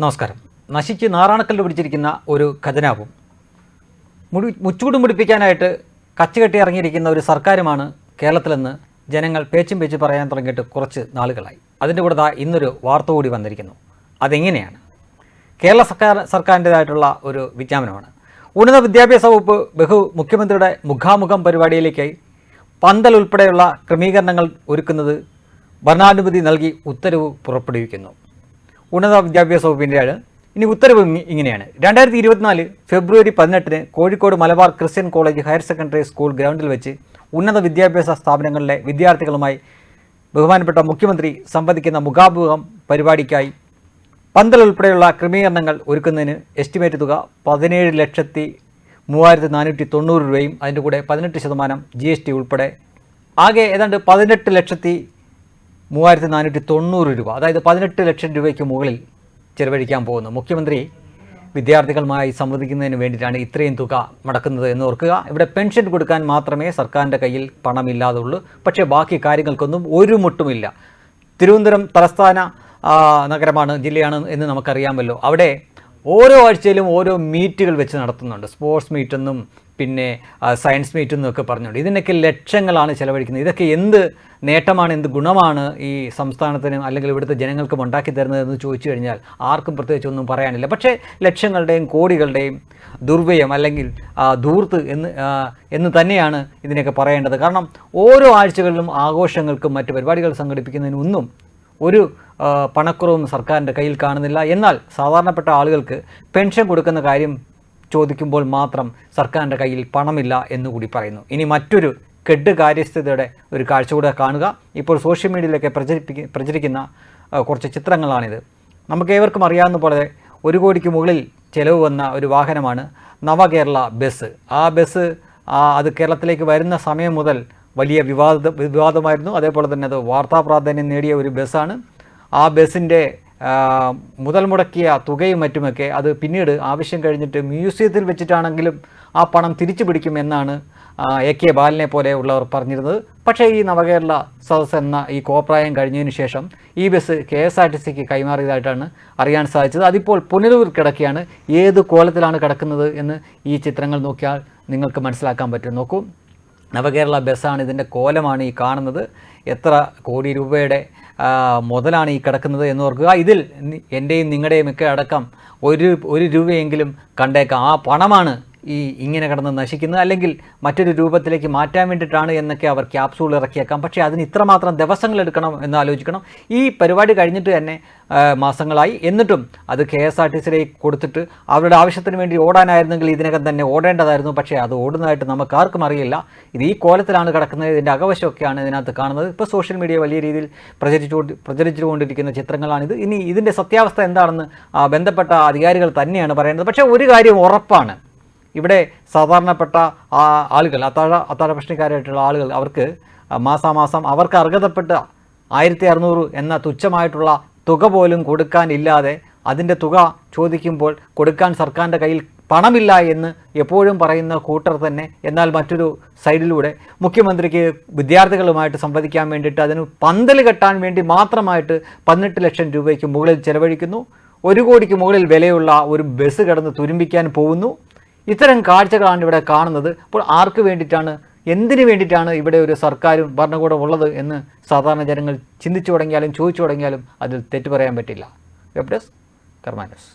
നമസ്കാരം. നശിച്ച് നാറാണക്കല്ല് പിടിച്ചിരിക്കുന്ന ഒരു ഖജനാവും. മുടി മുച്ചുകൂടും മുടിപ്പിക്കാനായിട്ട് കച്ചുകെട്ടി ഇറങ്ങിയിരിക്കുന്ന ഒരു സർക്കാരുമാണ് കേരളത്തിലെന്ന് ജനങ്ങൾ പേച്ചും പേച്ച് പറയാൻ തുടങ്ങിയിട്ട് കുറച്ച് നാളുകളായി. അതിന്റെ കൂടെ ഇന്നൊരു വാർത്ത കൂടി വന്നിരിക്കുന്നു. അതെങ്ങനെയാണ്? കേരള സർക്കാർ സർക്കാരിന്റേതായിട്ടുള്ള ഒരു വിജ്ഞാപനമാണ്. ഉന്നത വിദ്യാഭ്യാസ വകുപ്പ് ബഹു മുഖ്യമന്ത്രിയുടെ മുഖാമുഖം പരിപാടിയിലേക്കായി പന്തൽ ഉൾപ്പെടെയുള്ള ക്രമീകരണങ്ങൾ ഒരുക്കുന്നത് ഭരണാനുമതി നൽകി ഉത്തരവ് പുറപ്പെടുവിക്കുന്നു. ഉന്നത വിദ്യാഭ്യാസ വകുപ്പിന്റെയാണ് ഇനി ഉത്തരവ് ഇങ്ങനെയാണ്. രണ്ടായിരത്തി ഇരുപത്തിനാല് ഫെബ്രുവരി പതിനെട്ടിന് Kozhikode Malabar Christian college higher secondary school ഗ്രൗണ്ടിൽ വെച്ച് ഉന്നത വിദ്യാഭ്യാസ സ്ഥാപനങ്ങളിലെ വിദ്യാർത്ഥികളുമായി ബഹുമാനപ്പെട്ട മുഖ്യമന്ത്രി സംവദിക്കുന്ന മുഖാമുഖം പരിപാടിക്കായി പന്തൽ ഉൾപ്പെടെയുള്ള ക്രമീകരണങ്ങൾ ഒരുക്കുന്നതിന് എസ്റ്റിമേറ്റ് തുക പതിനേഴ് ലക്ഷത്തി മൂവായിരത്തി നാനൂറ്റി തൊണ്ണൂറ് രൂപയും അതിന്റെ കൂടെ പതിനെട്ട് ശതമാനം ജി എസ് ടി ഉൾപ്പെടെ. ആകെ ഏതാണ്ട് പതിനെട്ട് ലക്ഷത്തി മൂവായിരത്തി നാനൂറ്റി തൊണ്ണൂറ് രൂപ അതായത് പതിനെട്ട് ലക്ഷം രൂപയ്ക്ക് മുകളിൽ ചെലവഴിക്കാൻ പോകുന്നു. മുഖ്യമന്ത്രി വിദ്യാർത്ഥികളുമായി സംവദിക്കുന്നതിന് വേണ്ടിയിട്ടാണ് ഇത്രയും തുക മുടക്കുന്നത് എന്ന് ഓർക്കുക. ഇവിടെ പെൻഷൻ കൊടുക്കാൻ മാത്രമേ സർക്കാരിന്റെ കയ്യിൽ പണമില്ലാതുള്ളൂ. പക്ഷേ ബാക്കി കാര്യങ്ങൾക്കൊന്നും ഒരു മുട്ടുമില്ല. തിരുവനന്തപുരം തലസ്ഥാന നഗരമാണ് ജില്ലയാണ് എന്ന് നമുക്കറിയാമല്ലോ. അവിടെ ഓരോ ആഴ്ചയിലും ഓരോ മീറ്റുകൾ വെച്ച് നടത്തുന്നുണ്ട്. സ്പോർട്സ് മീറ്റെന്നും പിന്നെ സയൻസ് മീറ്റെന്നും ഒക്കെ പറഞ്ഞുകൊണ്ട്. ഇതിനൊക്കെ ലക്ഷങ്ങളാണ് ചിലവഴിക്കുന്നത്. ഇതൊക്കെ എന്ത് നേട്ടമാണ് എന്ത് ഗുണമാണ് ഈ സംസ്ഥാനത്തിന് അല്ലെങ്കിൽ ഇവിടുത്തെ ജനങ്ങൾക്കും ഉണ്ടാക്കി തരുന്നത് എന്ന് ചോദിച്ചു കഴിഞ്ഞാൽ ആർക്കും പ്രത്യേകിച്ച് ഒന്നും പറയാനില്ല. പക്ഷേ ലക്ഷങ്ങളുടെയും കോടികളുടെയും ദുർവ്യയം അല്ലെങ്കിൽ ദൂർത്ത് എന്ന് എന്ന് തന്നെയാണ് ഇതിനൊക്കെ പറയേണ്ടത്. കാരണം ഓരോ ആഴ്ചകളിലും ആഘോഷങ്ങൾക്കും മറ്റ് പരിപാടികൾ സംഘടിപ്പിക്കുന്നതിനൊന്നും ഒരു പണക്കുറവും സർക്കാരിന്റെ കയ്യിൽ കാണുന്നില്ല. എന്നാൽ സാധാരണപ്പെട്ട ആളുകൾക്ക് പെൻഷൻ കൊടുക്കുന്ന കാര്യം ചോദിക്കുമ്പോൾ മാത്രം സർക്കാരിന്റെ കയ്യിൽ പണമില്ല എന്നുകൂടി പറയുന്നു. ഇനി മറ്റൊരു കെട്ട് കാര്യസ്ഥതയുടെ ഒരു കാഴ്ച കൂടെ കാണുക. ഇപ്പോൾ സോഷ്യൽ മീഡിയയിലൊക്കെ പ്രചരിപ്പിക്ക പ്രചരിക്കുന്ന കുറച്ച് ചിത്രങ്ങളാണിത്. നമുക്ക് ഏവർക്കും അറിയാവുന്ന പോലെ ഒരു കോടിക്ക് മുകളിൽ ചെലവ് വന്ന ഒരു വാഹനമാണ് നവകേരള ബസ്. ആ ബസ് അത് കേരളത്തിലേക്ക് വരുന്ന സമയം മുതൽ വലിയ വിവാദ വിവാദമായിരുന്നു. അതേപോലെ തന്നെ അത് വാർത്താ പ്രാധാന്യം നേടിയ ഒരു ബസ്സാണ്. ആ ബസ്സിന്റെ മുതൽ മുടക്കിയ തുകയും മറ്റുമൊക്കെ അത് പിന്നീട് ആവശ്യം കഴിഞ്ഞിട്ട് മ്യൂസിയത്തിൽ വെച്ചിട്ടാണെങ്കിലും ആ പണം തിരിച്ചു പിടിക്കും എന്നാണ് എ കെ ബാലനെ പോലെ ഉള്ളവർ പറഞ്ഞിരുന്നത്. പക്ഷേ ഈ നവകേരള സദസ് എന്ന ഈ കോപ്രായം കഴിഞ്ഞതിന് ശേഷം ഈ bus K S R T സിക്ക് കൈമാറിയതായിട്ടാണ് അറിയാൻ സാധിച്ചത്. അതിപ്പോൾ പുനലൂർ കിടക്കുകയാണ്. ഏത് കോലത്തിലാണ് കിടക്കുന്നത് എന്ന് ഈ ചിത്രങ്ങൾ നോക്കിയാൽ നിങ്ങൾക്ക് മനസ്സിലാക്കാൻ പറ്റും. നോക്കൂ. നവകേരള ബസ്സാണ് ഇതിന്റെ കോലമാണ് ഈ കാണുന്നത്. എത്ര കോടി രൂപയുടെ മുതലാണ് ഈ കിടക്കുന്നത് എന്ന് ഓർക്കുക. ഇതിൽ എന്റെയും നിങ്ങളുടെയും ഒക്കെ അടക്കം ഒരു ഒരു രൂപയെങ്കിലും കണ്ടേക്കാം. ആ പണമാണ് ഈ ഇങ്ങനെ കിടന്ന് നശിക്കുന്നത് അല്ലെങ്കിൽ മറ്റൊരു രൂപത്തിലേക്ക് മാറ്റാൻ വേണ്ടിയിട്ടാണ് എന്നൊക്കെ അവർ ക്യാപ്സൂൾ ഇറക്കിയേക്കാം. പക്ഷേ അതിന് ഇത്രമാത്രം ദിവസങ്ങൾ എടുക്കണം എന്ന് ആലോചിക്കണം. ഈ പരിപാടി കഴിഞ്ഞിട്ട് തന്നെ മാസങ്ങളായി. എന്നിട്ടും അത് കെ എസ് ആർ ടി സിയിലേക്ക് കൊടുത്തിട്ട് അവരുടെ ആവശ്യത്തിന് വേണ്ടി ഓടാനായിരുന്നെങ്കിൽ ഇതിനകം തന്നെ ഓടേണ്ടതായിരുന്നു. പക്ഷേ അത് ഓടുന്നതായിട്ട് നമുക്ക് ആർക്കും അറിയില്ല. ഇത് ഈ കോലത്തിലാണ് കിടക്കുന്നത്. ഇതിന്റെ അകവശമൊക്കെയാണ് ഇതിനകത്ത് കാണുന്നത്. ഇപ്പോൾ സോഷ്യൽ മീഡിയ വലിയ രീതിയിൽ പ്രചരിച്ചു പ്രചരിച്ചുകൊണ്ടിരിക്കുന്ന ചിത്രങ്ങളാണിത്. ഇനി ഇതിന്റെ സത്യാവസ്ഥ എന്താണെന്ന് ബന്ധപ്പെട്ട അധികാരികൾ തന്നെയാണ് പറയുന്നത് പക്ഷേ ഒരു കാര്യം ഉറപ്പാണ്. ഇവിടെ സാധാരണപ്പെട്ട ആളുകൾ അത്താഴ അത്താഴ ഭക്ഷണിക്കാരായിട്ടുള്ള ആളുകൾ അവർക്ക് മാസാമാസം അവർക്ക് അർഹതപ്പെട്ട ആയിരത്തി അറുന്നൂറ് എന്ന തുച്ഛമായിട്ടുള്ള തുക പോലും കൊടുക്കാനില്ലാതെ അതിന്റെ തുക ചോദിക്കുമ്പോൾ കൊടുക്കാൻ സർക്കാരിന്റെ കയ്യിൽ പണമില്ല എന്ന് എപ്പോഴും പറയുന്ന കൂട്ടർ തന്നെ എന്നാൽ മറ്റൊരു സൈഡിലൂടെ മുഖ്യമന്ത്രിക്ക് വിദ്യാർത്ഥികളുമായിട്ട് സംവദിക്കാൻ വേണ്ടിയിട്ട് അതിന് പന്തൽ കെട്ടാൻ വേണ്ടി മാത്രമായിട്ട് പതിനെട്ട് ലക്ഷം രൂപയ്ക്ക് മുകളിൽ ചെലവഴിക്കുന്നു. ഒരു കോടിക്ക് മുകളിൽ വിലയുള്ള ഒരു ബസ് കിടന്ന് തുരുമ്പിക്കാൻ പോകുന്നു. ഇത്തരം കാഴ്ചകളാണ് ഇവിടെ കാണുന്നത്. അപ്പോൾ ആർക്ക് വേണ്ടിയിട്ടാണ് എന്തിനു വേണ്ടിയിട്ടാണ് ഇവിടെ ഒരു സർക്കാരും ഭരണകൂടം ഉള്ളത് എന്ന് സാധാരണ ജനങ്ങൾ ചിന്തിച്ചു തുടങ്ങിയാലും ചോദിച്ചു തുടങ്ങിയാലും അതിൽ തെറ്റു പറയാൻ പറ്റില്ല. Web desk കർമാനസ്